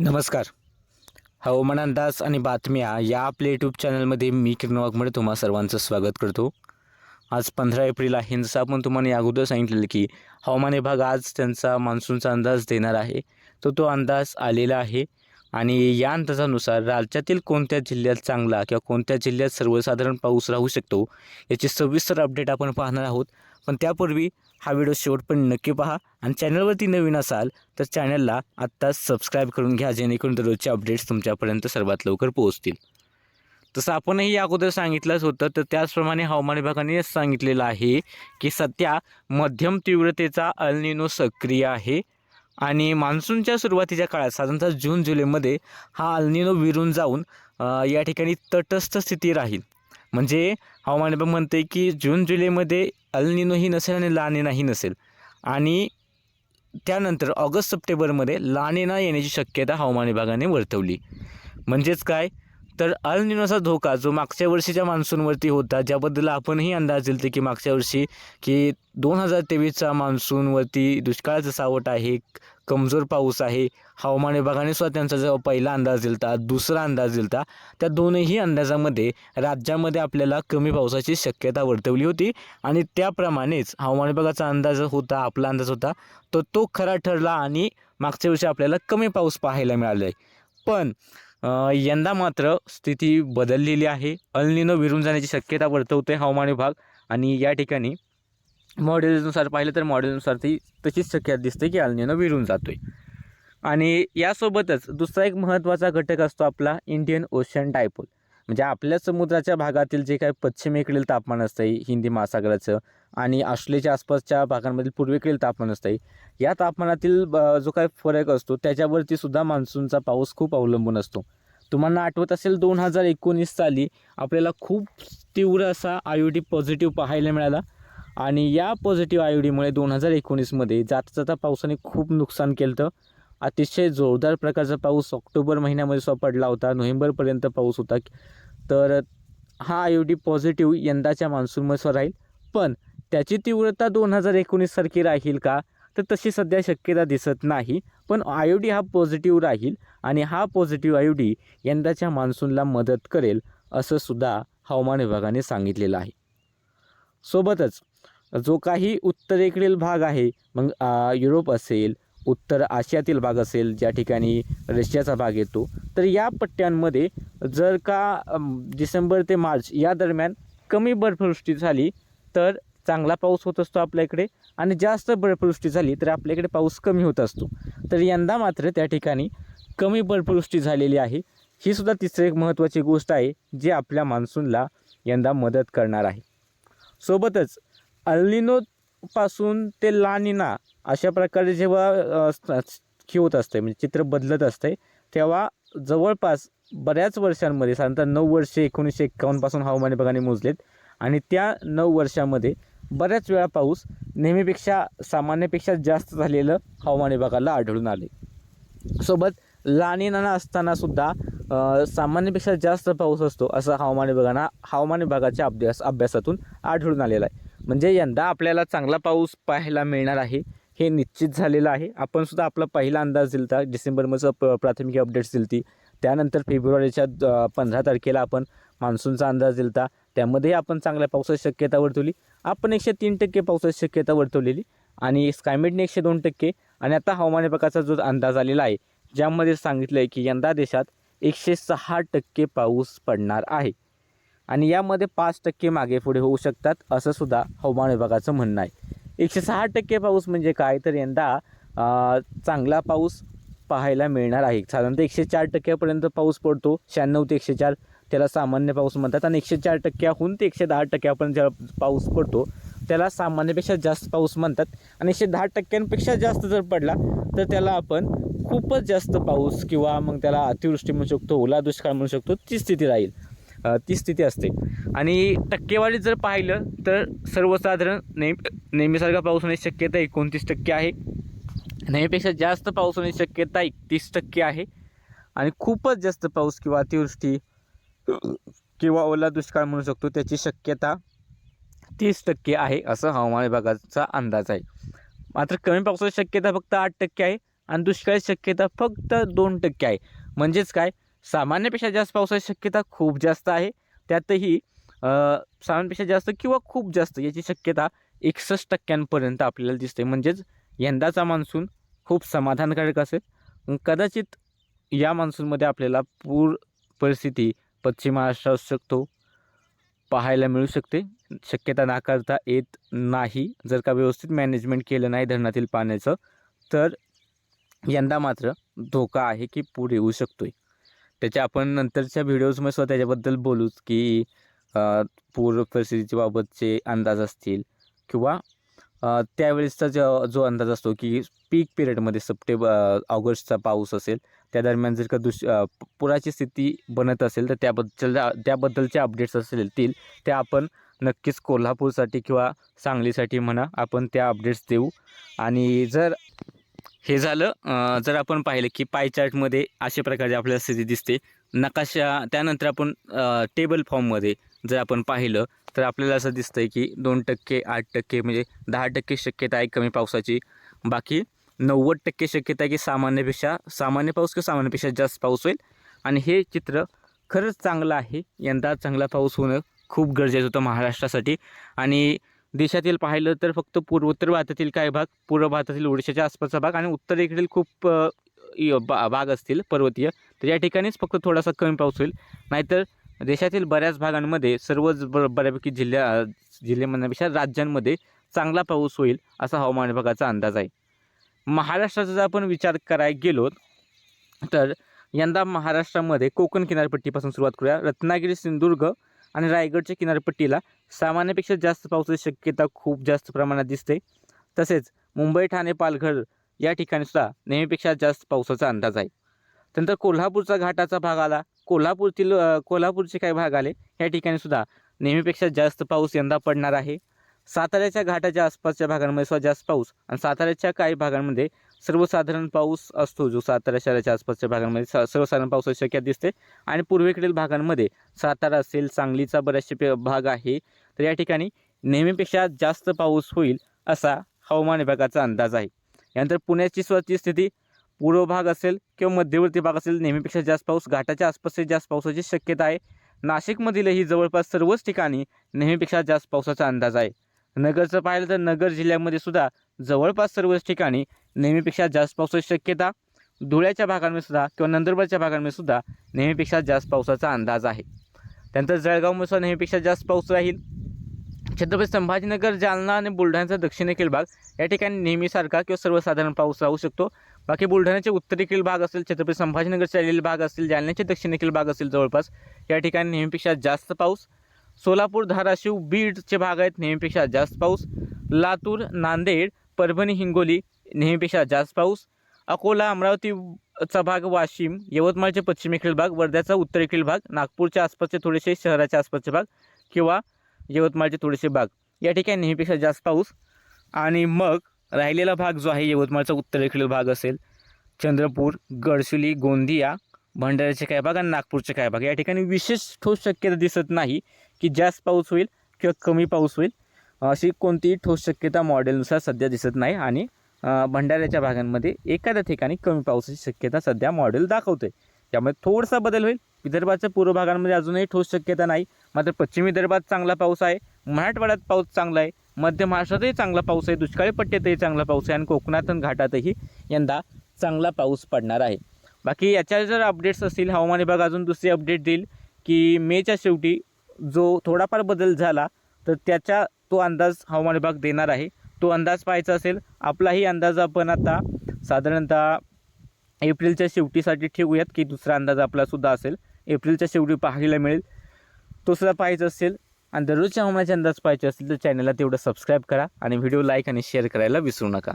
नमस्कार. हवामान अंदाज आणि बातम्या या आपल्या यूट्यूब चॅनलमध्ये मी किरण वाघमडे तुम्हा सर्वांचं स्वागत करतो. आज पंधरा एप्रिल आहे. जसं आपण तुम्हाला अगोदर सांगितलेलं की हवामान विभाग आज त्यांचा मान्सूनचा अंदाज देणार आहे. तर तो अंदाज आलेला आहे. आणि या अंदाजानुसार राज्यातील कोणत्या जिल्ह्यात चांगला किंवा कोणत्या जिल्ह्यात सर्वसाधारण पाऊस राहू शकतो याची सविस्तर अपडेट आपण पाहणार आहोत. पण त्यापूर्वी हा व्हिडिओ शेवटपर्यंत नक्की पहा आणि चॅनलवरती नवीन असाल तर चॅनलला आत्ताच सबस्क्राईब करून घ्या जेणेकरून दररोजचे अपडेट्स तुमच्यापर्यंत सर्वात लवकर पोहोचतील. तसं आपणही या अगोदर सांगितलंच होतं तर त्याचप्रमाणे हवामान विभागाने सांगितलेलं आहे की सध्या मध्यम तीव्रतेचा अल्निनो सक्रिय आहे आणि मान्सूनच्या सुरुवातीच्या काळात साधारणतः जून जुलैमध्ये हा अल्निनो विरून जाऊन या ठिकाणी तटस्थ स्थिती राहील. म्हणजे हवामान विभाग म्हणते की जून जुलैमध्ये अल्निनोही नसेल आणि लानेनाही नसेल. आणि त्यानंतर ऑगस्ट सप्टेंबरमध्ये लानेना येण्याची शक्यता हवामान विभागाने वर्तवली. म्हणजेच काय? तर अल निनोचा धोका जो मागच्या वर्षीच्या मान्सूनवरती होता ज्याबद्दल आपणही अंदाज दिलते की मागच्या वर्षी की दोन हजार तेवीसचा मान्सूनवरती दुष्काळाचं सावट आहे कमजोर पाऊस आहे हवामान विभागाने सुद्धा त्यांचा जो पहिला अंदाज दिलता दुसरा अंदाज दिलता त्या दोनही अंदाजामध्ये राज्यामध्ये आपल्याला कमी पावसाची शक्यता वर्तवली होती आणि त्याप्रमाणेच हवामान विभागाचा अंदाज होता आपला अंदाज होता तर तो खरा ठरला आणि मागच्या वर्षी आपल्याला कमी पाऊस पाहायला मिळाला आहे पण यंदा मात्र स्थिती बदललेली आहे. अल्निनो विरून जाण्याची शक्यता वर्तवते हवामान विभाग आणि या ठिकाणी मॉडेलनुसार पाहिलं तर मॉडेलनुसार ती तशीच शक्यता दिसते की अल्निनो विरून जातोय. आणि यासोबतच दुसरा एक महत्त्वाचा घटक असतो आपला इंडियन ओशन डायपोल म्हणजे आपल्या समुद्राच्या भागातील जे काही पश्चिमेकडील तापमान असतं हिंदी महासागराचं आणि ऑस्ट्रेलियाच्या आसपासच्या भागांमधील पूर्वेकडील तापमान असतं या तापमानातील ब- जो काही फरक असतो त्याच्यावरती सुद्धा मान्सूनचा पाऊस खूप अवलंबून असतो. तुम्हाला आठवत असेल दोन हजार एकोणीस साली आपल्याला खूप तीव्र असा आयोडी डी पॉझिटिव्ह पाहायला मिळाला. आणि या पॉझिटिव्ह आयोडीमुळे दोन हजार एकोणीसमध्ये जाता जाता पावसाने खूप नुकसान केलं होतं अतिशय जोरदार प्रकारचा पाऊस ऑक्टोबर महिन्यामध्ये सुद्धा पडला होता नोव्हेंबरपर्यंत पाऊस होता. तर हा आय डी पॉझिटिव्ह यंदाच्या मान्सूनमध्ये सुद्धा राहील पण त्याची तीव्रता दोन हजार एकोणीससारखी राहील का? तर तशी सध्या शक्यता दिसत नाही पण आयोडी हा पॉझिटिव्ह राहील आणि हा पॉझिटिव्ह आयोडी यंदाच्या मान्सूनला मदत करेल असं सुद्धा हवामान विभागाने सांगितलेलं आहे. सोबतच जो काही उत्तरेकडील भाग आहे मग युरोप असेल उत्तर आशियातील भाग असेल ज्या ठिकाणी रशियाचा भाग येतो तर या पट्ट्यांमध्ये जर का डिसेंबर ते मार्च या दरम्यान कमी बर्फवृष्टी झाली तर चांगला पाऊस होत असतो आपल्या इकडे आणि जास्त बर्फवृष्टी झाली तर आपल्या इकडे पाऊस कमी होत असतो. तर यंदा मात्र त्या ठिकाणी कमी बर्फवृष्टी झालेली आहे. ही सुद्धा तिसरी एक महत्त्वाची गोष्ट आहे जी आपल्या मान्सूनला यंदा मदत करणार आहे. सोबतच अल्लिनोपासून ते लानिना अशा प्रकारे जेव्हा हे होत असते म्हणजे चित्र बदलत असते तेव्हा जवळपास बऱ्याच वर्षांमध्ये साधारणतः नऊ वर्षे एकोणीसशे एक्कावन्नपासून हवामान विभागाने मोजलेत आणि त्या नऊ वर्षामध्ये बऱ्याच वेळा पाऊस नेहमीपेक्षा सामान्यपेक्षा जास्त झालेलं हवामान विभागाला आढळून आले. सोबत लानिना असताना सुद्धा सामान्यपेक्षा जास्त पाऊस असतो असं हवामान विभागानं हवामान विभागाच्या अभ्यास अभ्यासातून आढळून आलेलं आहे. म्हणजे यंदा आपल्याला चांगला पाऊस पाहायला मिळणार आहे हे निश्चित झालेलं आहे. आपण सुद्धा आपला पहिला अंदाज दिलता डिसेंबरमध्ये प प्राथमिक अपडेट्स दिलती. त्यानंतर फेब्रुवारीच्या द- पंधरा तारखेला आपण मान्सूनचा अंदाज दिलता त्यामध्येही आपण चांगल्या पावसाची शक्यता वर्तवली. आपण एकशे तीन टक्के पावसाची शक्यता वर्तवलेली आणि स्कायमेटने एकशे दोन टक्के आणि आता हवामान विभागाचा जो अंदाज आलेला आहे ज्यामध्ये सांगितलं आहे की यंदा देशात एकशे सहा टक्के पाऊस पडणार आहे. आणि यामध्ये पाच टक्के मागे पुढे होऊ शकतात असं सुद्धा हवामान विभागाचं म्हणणं आहे. एकशे सहा टक्के पाऊस म्हणजे काय? तर यंदा चांगला पाऊस पाहायला मिळणार आहे. साधारणतः एकशे चार टक्क्यापर्यंत पाऊस पडतो शहाण्णव ते एकशे चार त्याला सामान्य पाऊस म्हणतात. आणि एकशे चार टक्क्याहून ते एकशे दहा टक्क्यापर्यंत जेव्हा पाऊस पडतो त्याला सामान्यपेक्षा जास्त पाऊस म्हणतात. आणि एकशे दहा टक्क्यांपेक्षा जास्त जर पडला तर त्याला आपण खूपच जास्त पाऊस किंवा मग त्याला अतिवृष्टी म्हणू शकतो ओला दुष्काळ म्हणू शकतो ती स्थिती राहील. ती स्थिती असते. आणि टक्केवारी जर पाहिलं तर सर्वसाधारण नेहमी नेहमीसारखा पाऊस होण्याची शक्यता एकोणतीस टक्के आहे. नेहमीपेक्षा जास्त पाऊस होण्याची शक्यता एकतीस टक्के आहे. आणि खूपच जास्त पाऊस किंवा अतिवृष्टी किंवा ओला दुष्काळ म्हणू शकतो त्याची शक्यता तीस टक्के आहे असं हवामान विभागाचा अंदाज आहे. मात्र कमी पावसाची शक्यता फक्त आठ टक्के आहे आणि दुष्काळाची शक्यता फक्त दोन टक्के आहे. म्हणजेच काय? सामान्यपेक्षा जास्त पावसाची शक्यता खूप जास्त आहे. त्यातही सामान्यपेक्षा जास्त किंवा खूप जास्त याची शक्यता एकसष्ट टक्क्यांपर्यंत आपल्याला दिसते. म्हणजेच यंदाचा मान्सून खूप समाधानकारक असेल. कदाचित या मान्सूनमध्ये आपल्याला पूर परिस्थिती पश्चिम महाराष्ट्र असू शकतो. पाहायला मिळू शकते. शक्यता नाकारता येत नाही. जर का व्यवस्थित मॅनेजमेंट केलं नाही धरणातील पाण्याचं तर यंदा मात्र धोका आहे की पूर येऊ शकतो आहे त्याच्या आपण नंतरच्या व्हिडिओजमध्ये सुद्धा त्याच्याबद्दल बोलूच की पूर परिस्थितीच्या बाबतचे अंदाज असतील किंवा त्यावेळेसचा जो जो अंदाज असतो की पीक पिरियडमध्ये सप्टेंबर ऑगस्टचा पाऊस असेल त्या दरम्यान जर का दुस पुराची स्थिती बनत असेल तर त्याबद्दल त्याबद्दलचे अपडेट्स असतील त्या आपण नक्कीच कोल्हापूरसाठी किंवा सांगलीसाठी म्हणा आपण त्या अपडेट्स देऊ. आणि जर हे झालं जर आपण पाहिलं की पाय चार्टमध्ये अशा प्रकारची आपल्याला स्थिती दिसते नकाशा त्यानंतर आपण टेबल फॉर्ममध्ये जर आपण पाहिलं तर आपल्याला असं दिसतं आहे की दोन टक्के आठ टक्के म्हणजे दहा टक्के शक्यता आहे कमी पावसाची. बाकी नव्वद टक्के शक्यता आहे की सामान्यपेक्षा सामान्य पाऊस किंवा सामान्यपेक्षा जास्त पाऊस होईल. आणि हे चित्र खरंच चांगलं आहे. यंदा चांगला पाऊस होणं खूप गरजेचं होतं महाराष्ट्रासाठी. आणि देशातील पाहिलं तर फक्त पूर्वोत्तर भारतातील काही भाग पूर्व भारतातील ओडिशाच्या आसपासचा भाग आणि उत्तरेकडील खूप बा भाग असतील पर्वतीय तर या ठिकाणीच फक्त थोडासा कमी पाऊस होईल. नाहीतर देशातील बऱ्याच भागांमध्ये सर्वच ब बऱ्यापैकी जिल्ह्या जिल्हे म्हणण्यापेक्षा राज्यांमध्ये चांगला पाऊस होईल असा हवामान विभागाचा अंदाज आहे. महाराष्ट्राचा जर आपण विचार करायला गेलो तर यंदा महाराष्ट्रामध्ये कोकण किनारपट्टीपासून सुरुवात करूया. रत्नागिरी सिंधुदुर्ग आणि रायगडच्या किनारपट्टीला सामान्यपेक्षा जास्त पावसाची शक्यता खूप जास्त प्रमाणात दिसते. तसेच मुंबई ठाणे पालघर या ठिकाणीसुद्धा नेहमीपेक्षा जास्त पावसाचा अंदाज आहे. त्यानंतर कोल्हापूरचा घाटाचा भाग आला. कोल्हापूरतील कोल्हापूरचे काही भाग आले या ठिकाणी सुद्धा नेहमीपेक्षा जास्त पाऊस यंदा पडणार आहे. साताऱ्याच्या घाटाच्या आसपासच्या भागांमध्ये सुद्धा जास्त पाऊस आणि साताऱ्याच्या काही भागांमध्ये सर्वसाधारण पाऊस असतो जो सातारा शहराच्या आसपासच्या भागांमध्ये स- सर्वसाधारण पावसाची शक्यता दिसते. आणि पूर्वेकडील भागांमध्ये सातारा असेल सांगलीचा बऱ्याचशे भाग आहे. तर या ठिकाणी नेहमीपेक्षा जास्त पाऊस होईल असा हवामान विभागाचा अंदाज आहे. यानंतर पुण्याची स्वतःची स्थिती पूर्व भाग असेल किंवा मध्यवर्ती भाग असेल नेहमीपेक्षा जास्त पाऊस घाटाच्या आसपासही जास्त पावसाची शक्यता आहे. नाशिकमधीलही जवळपास सर्वच ठिकाणी नेहमीपेक्षा जास्त पावसाचा अंदाज आहे. नगरचं पाहिलं तर नगर जिल्ह्यामध्ये सुद्धा जवळपास सर्वच ठिकाणी नेहमीपेक्षा जास्त पावसाची शक्यता. धुळ्याच्या भागांमध्ये सुद्धा किंवा नंदुरबारच्या भागांमध्ये सुद्धा नेहमीपेक्षा जास्त पावसाचा अंदाज आहे. त्यानंतर जळगावमध्ये सुद्धा नेहमीपेक्षा जास्त पाऊस राहील. छत्रपती संभाजीनगर जालना आणि बुलढाण्याचा दक्षिणेकडील भाग या ठिकाणी नेहमीसारखा किंवा सर्वसाधारण पाऊस राहू शकतो. बाकी बुलढाण्याचे उत्तरेकडील भाग असेल छत्रपती संभाजीनगरचे आलेले भाग असतील जालन्याचे दक्षिणेकडील भाग असतील जवळपास या ठिकाणी नेहमीपेक्षा जास्त पाऊस. सोलापूर धाराशिव बीडचे भाग आहेत नेहमीपेक्षा जास्त पाऊस. लातूर नांदेड परभणी हिंगोली नेहमीपेक्षा जास्त पाऊस. अकोला अमरावतीचा भाग वाशिम यवतमाळचे पश्चिमेकडील भाग वर्ध्याचा उत्तरेकडील भाग नागपूरच्या आसपासचे थोडेसे शहराच्या आसपासचे भाग किंवा यवतमाळचे थोडेसे भाग. या ठिकाणी नेहमीपेक्षा जास्त पाऊस. आणि मग राहिलेला भाग जो आहे यवतमाळचा उत्तरेकडील भाग असेल चंद्रपूर गडचिली गोंदिया भंडाऱ्याचे काय भाग आणि नागपूरचे काय भाग? या ठिकाणी विशेष ठोस शक्यता दिसत नाही की जास्त पाऊस होईल किंवा कमी पाऊस होईल. अशी कोणतीही ठोस शक्यता मॉडेलनुसार सध्या दिसत नाही आणि भंडाऱ्याच्या भागांमध्ये एखाद्या ठिकाणी कमी पावसाची शक्यता सध्या मॉडेल दाखवते त्यामुळे थोडासा बदल होईल. विदर्भाच्या पूर्व भागांमध्ये अजूनही ठोस शक्यता नाही. मात्र पश्चिम विदर्भात चांगला पाऊस आहे. मराठवाड्यात पाऊस चांगला आहे. मध्य महाराष्ट्रातही चांगला पाऊस आहे. दुष्काळी पट्ट्यातही चांगला पाऊस आहे आणि कोकणात घाटातही यंदा चांगला पाऊस पडणार आहे. बाकी याच्या जर अपडेट्स असतील हवामान विभाग अजून दुसरी अपडेट देईल की मेच्या शेवटी जो थोडाफार बदल झाला तर त्याचा तो अंदाज हवामान विभाग देणार आहे. तो अंदाज पाहायचा असेल आपलाही अंदाज आपण आता साधारणतः एप्रिलच्या शेवटीसाठी ठेवूयात की दुसरा अंदाज आपलासुद्धा असेल. एप्रिलच्या शेवटी पाहायला मिळेल. तो सुद्धा पाहायचा असेल. आणि दररोजच्या हवामानाचे अंदाज पाहिजे असतील तर चॅनलला तेवढं सबस्क्राईब करा आणि व्हिडिओ लाईक आणि शेअर करायला विसरू नका.